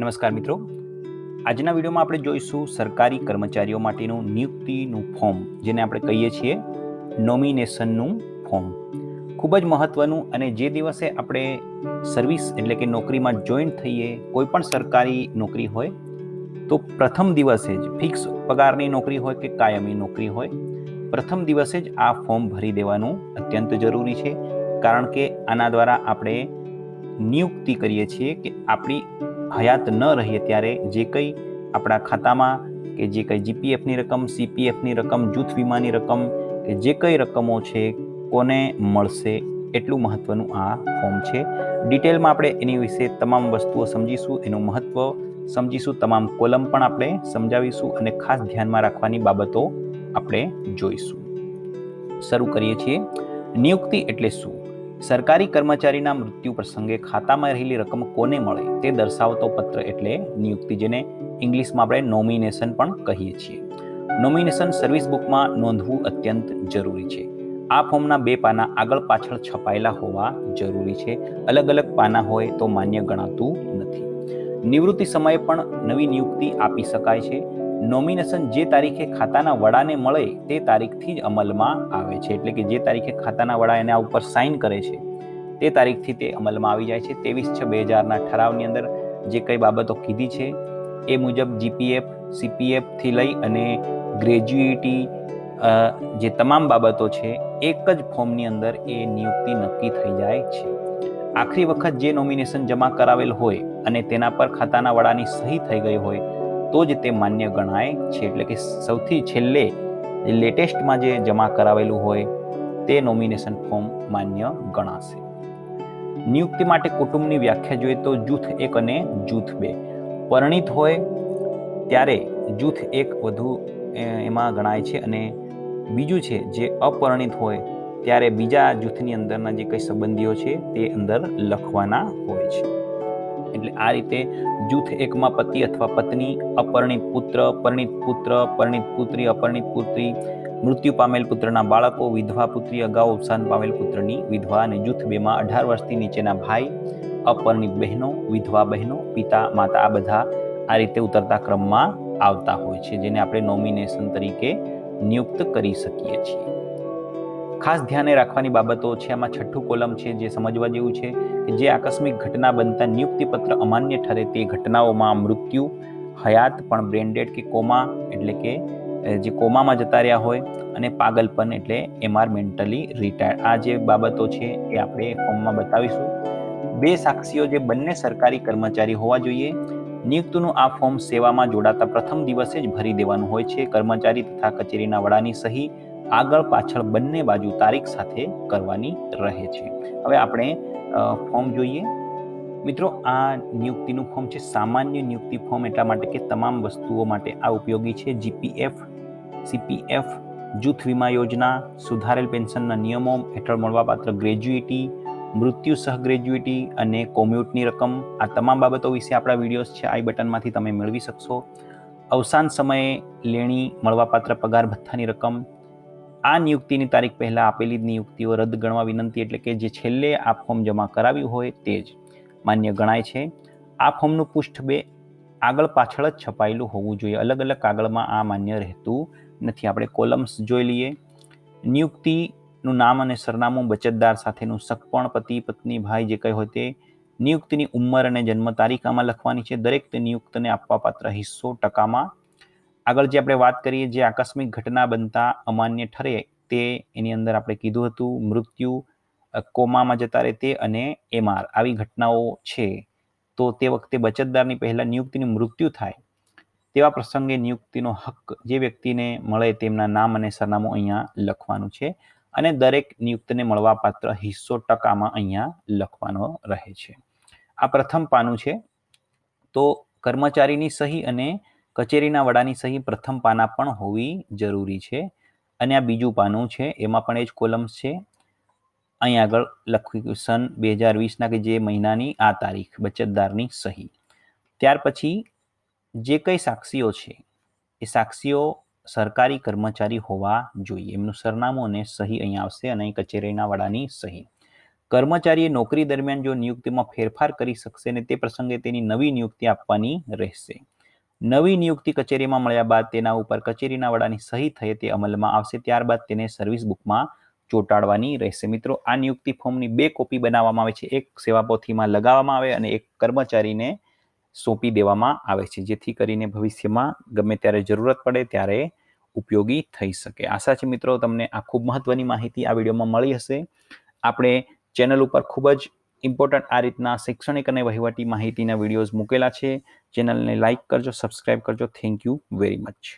નમસ્કાર મિત્રો. આજના વિડીયોમાં આપણે જોઈશું સરકારી કર્મચારીઓ માટેનું નિયુક્તિનું ફોર્મ, જેને આપણે કહીએ છીએ નોમિનેશનનું ફોર્મ. ખૂબ જ મહત્વનું અને જે દિવસે આપણે સર્વિસ એટલે કે નોકરીમાં જોઈન થઈએ, કોઈ પણ સરકારી નોકરી હોય, તો પ્રથમ દિવસે જ ફિક્સ પગારની નોકરી હોય કે કાયમી નોકરી હોય, પ્રથમ દિવસે જ આ ફોર્મ ભરી દેવાનું અત્યંત જરૂરી છે. કારણ કે આના દ્વારા આપણે નિયુક્તિ કરીએ છીએ કે આપણી હયાત ન રહીએ ત્યારે જે કંઈ આપણા ખાતામાં કે જે કંઈ જીપીએફની રકમ સીપીએફની રકમ, જૂથ વીમાની રકમ કે જે કંઈ રકમો છે, કોને મળશે એટલું મહત્વનું આ ફોર્મ છે. ડિટેલમાં આપણે એની વિશે તમામ વસ્તુઓ સમજીશું, એનું મહત્વ સમજીશું, તમામ કોલમ પણ આપણે સમજાવીશું અને ખાસ ધ્યાનમાં રાખવાની બાબતો આપણે જોઈશું. શરૂ કરીએ છીએ. નિયુક્તિ એટલે શું? સરકારી કર્મચારીના મૃત્યુ પ્રસંગે ખાતામાં રહેલી રકમ કોને મળે તે દર્શાવતો પત્ર એટલે નિયુક્તિ જેને ઇંગ્લિશમાં આપણે નોમિનેશન પણ કહીએ છીએ. નોમિનેશન સર્વિસ બુકમાં નોંધવું અત્યંત જરૂરી છે. આ ફોર્મના બે પાના આગળ પાછળ છપાયેલા હોવા જરૂરી છે. અલગ અલગ પાના હોય તો માન્ય ગણાતું નથી. નિવૃત્તિ સમયે પણ નવી નિયુક્તિ આપી શકાય છે. નોમિનેશન જે તારીખે ખાતાના વડાને મળે તે તારીખથી જ અમલમાં આવે છે. એટલે કે જે તારીખે ખાતાના વડા એના ઉપર સાઇન કરે છે, તે તારીખથી તે અમલમાં આવી જાય છે. ત્રેવીસ છ બે હજારના ઠરાવની અંદર જે કંઈ બાબતો કીધી છે, એ મુજબ જીપીએફ સીપીએફથી લઈ અને ગ્રેજ્યુએટી જે તમામ બાબતો છે, એક જ ફોર્મની અંદર એ નિયુક્તિ નક્કી થઈ જાય છે. આખરી વખત જે નોમિનેશન જમા કરાવેલ હોય અને તેના પર ખાતાના વડાની સહી થઈ ગઈ હોય તો જ તે માન્ય ગણાય છે. એટલે કે સૌથી છેલ્લે લેટેસ્ટમાં જે જમા કરાવેલું હોય તે નોમિનેશન ફોર્મ માન્ય ગણાશે. નિયુક્તિ માટે કુટુંબની વ્યાખ્યા જોઈએ તો જૂથ એક અને જૂથ બે. પરિણિત હોય ત્યારે જૂથ એક વધુ એમાં ગણાય છે અને બીજું છે જે અપરિણિત હોય ત્યારે બીજા જૂથની અંદરના જે કંઈ સંબંધીઓ છે તે અંદર લખવાના હોય છે. એટલે આ રીતે જૂથ એકમાં પતિ અથવા પત્ની અપરણિત પુત્ર, પરણિત પુત્ર, પરિણિત પુત્રી, અપરણિત પુત્રી, મૃત્યુ પામેલ પુત્રના બાળકો, વિધવા પુત્રી, અગાઉ અવસાન પામેલ પુત્રની વિધવા અને જૂથ બેમાં અઢાર વર્ષથી નીચેના ભાઈ અપરણિત બહેનો, વિધવા બહેનો, પિતા, માતા આ બધા આ રીતે ઉતરતા ક્રમમાં આવતા હોય છે, જેને આપણે નોમિનેશન તરીકે નિયુક્ત કરી શકીએ છીએ. ખાસ ધ્યાને રાખવાની બાબતો છે, આમાં છઠ્ઠું કોલમ છે, જે સમજવા જેવું છે કે જે આકસ્મિક ઘટના બનતા નિયુક્તિપત્ર અમાન્ય ઠરે તે ઘટનાઓમાં મૃત્યુ, હયાત પણ બ્રેન્ડેડ કે કોમા એટલે કે જે કોમામાં જતા રહ્યા હોય અને પાગલપન એટલે એમઆર મેન્ટલી રિટાયર્ડ. આ જે બાબતો છે એ આપણે ફોર્મમાં બતાવીશું. બે સાક્ષીઓ જે બંને સરકારી કર્મચારી હોવા જોઈએ. નિયુક્તનું આ ફોર્મ સેવામાં જોડાતા પ્રથમ દિવસે જ ભરી દેવાનું હોય છે. કર્મચારી તથા કચેરીના વડાની સહી આગળ પાછળ બંને બાજુ તારીખ સાથે કરવાની રહે છે. હવે આપણે ફોર્મ જોઈએ. મિત્રો, આ નિયુક્તિનું ફોર્મ છે. સામાન્ય નિયુક્તિ ફોર્મ એટલા માટે કે તમામ વસ્તુઓ માટે આ ઉપયોગી છે. જીપીએફ સીપીએફ જૂથ વીમા યોજના, સુધારેલ પેન્શનના નિયમો, હેઠળ મળવાપાત્ર ગ્રેજ્યુએટી, મૃત્યુ સહ ગ્રેજ્યુએટી અને કોમ્યુટની રકમ. આ તમામ બાબતો વિશે આપણા વિડીયોઝ છે. આઈ બટનમાંથી તમે મેળવી શકશો. અવસાન સમયે લેણી, મળવાપાત્ર પગાર, ભથ્થાની રકમ આ નિયુક્તિની તારીખ પહેલાં આપેલી નિયુક્તિઓ રદ ગણવા વિનંતી એટલે કે જે છેલ્લે આ ફોર્મ જમા કરાવ્યું હોય તે જ. માન્ય ગણાય છે, આ ફોર્મનું પૃષ્ઠ બે આગળ પાછળ જ છપાયેલું હોવું જોઈએ. અલગ અલગ કાગળમાં આ માન્ય રહેતું નથી. આપણે કોલમ્સ જોઈ લઈએ. નિયુક્તિનું નામ અને સરનામું બચતદાર સાથેનું સગપણ, પતિ, પત્ની, ભાઈ જે કંઈ હોય તે નિયુક્તિની ઉંમર અને જન્મ તારીખ આમાં લખવાની છે. દરેક તે નિયુક્તને આપવાપાત્ર હિસ્સો ટકામાં આગળ જે આપણે વાત કરીએ, જે આકસ્મિક ઘટના બનતા અમાન્ય ઠરે તે એની અંદર આપણે કીધું હતું, મૃત્યુ કોમામાં જતા રહે તે અને એમઆર. આવી ઘટનાઓ છે. તો તે વખતે બચતદારની પહેલાં નિયુક્તિનું મૃત્યુ થાય તેવા પ્રસંગે નિયુક્તિનો હક જે વ્યક્તિને મળે તેમના નામ અને સરનામું અહીંયા લખવાનું છે અને દરેક નિયુક્તને મળવાપાત્ર હિસ્સો ટકામાં અહીંયા લખવાનો રહે છે. આ પ્રથમ પાનું છે. તો કર્મચારીની સહી અને કચેરીના વડાની સહી પ્રથમ પાના પણ હોવી જરૂરી છે. અને આ બીજું પાનું છે, એમાં પણ એ જ કોલમ્સ છે. અહીં આગળ લખ્યું સન બે હજાર વીસના કે જે મહિનાની આ તારીખ, બચતદારની સહી. ત્યાર પછી જે કંઈ સાક્ષીઓ છે, એ સાક્ષીઓ સરકારી કર્મચારી હોવા જોઈએ. એમનું સરનામું અને સહી અહીંયા આવશે અને અહીં કચેરીના વડાની સહી. કર્મચારીએ નોકરી દરમિયાન જો નિયુક્તિમાં ફેરફાર કરી શકશે ને તે પ્રસંગે તેની નવી નિયુક્તિ આપવાની રહેશે. નવી નિયુક્તિ કચેરીમાં મળ્યા બાદ તેના ઉપર કચેરીના વડાની સહી થઈ તે અમલમાં આવશે, ત્યારબાદ તેને સર્વિસ બુકમાં ચોંટાડવાની રહેશે. મિત્રો, આ નિયુક્તિ ફોર્મની બે કોપી બનાવવામાં આવે છે. એક સેવાપોથીમાં લગાવવામાં આવે અને એક કર્મચારીને સોંપી દેવામાં આવે છે. જેથી કરીને ભવિષ્યમાં ગમે ત્યારે જરૂરત પડે ત્યારે ઉપયોગી થઈ શકે. આશા છે મિત્રો, તમને આ ખૂબ મહત્વની માહિતી આ વિડીયોમાં મળી હશે. આપણે ચેનલ ઉપર ખૂબ જ ઇમ્પોર્ટન્ટ આ રીતના શૈક્ષણિક અને વહીવટી માહિતીના વિડીયોઝ મૂકેલા છે. ચેનલને લાઇક કરજો, સબસ્ક્રાઇબ કરજો. Thank you very much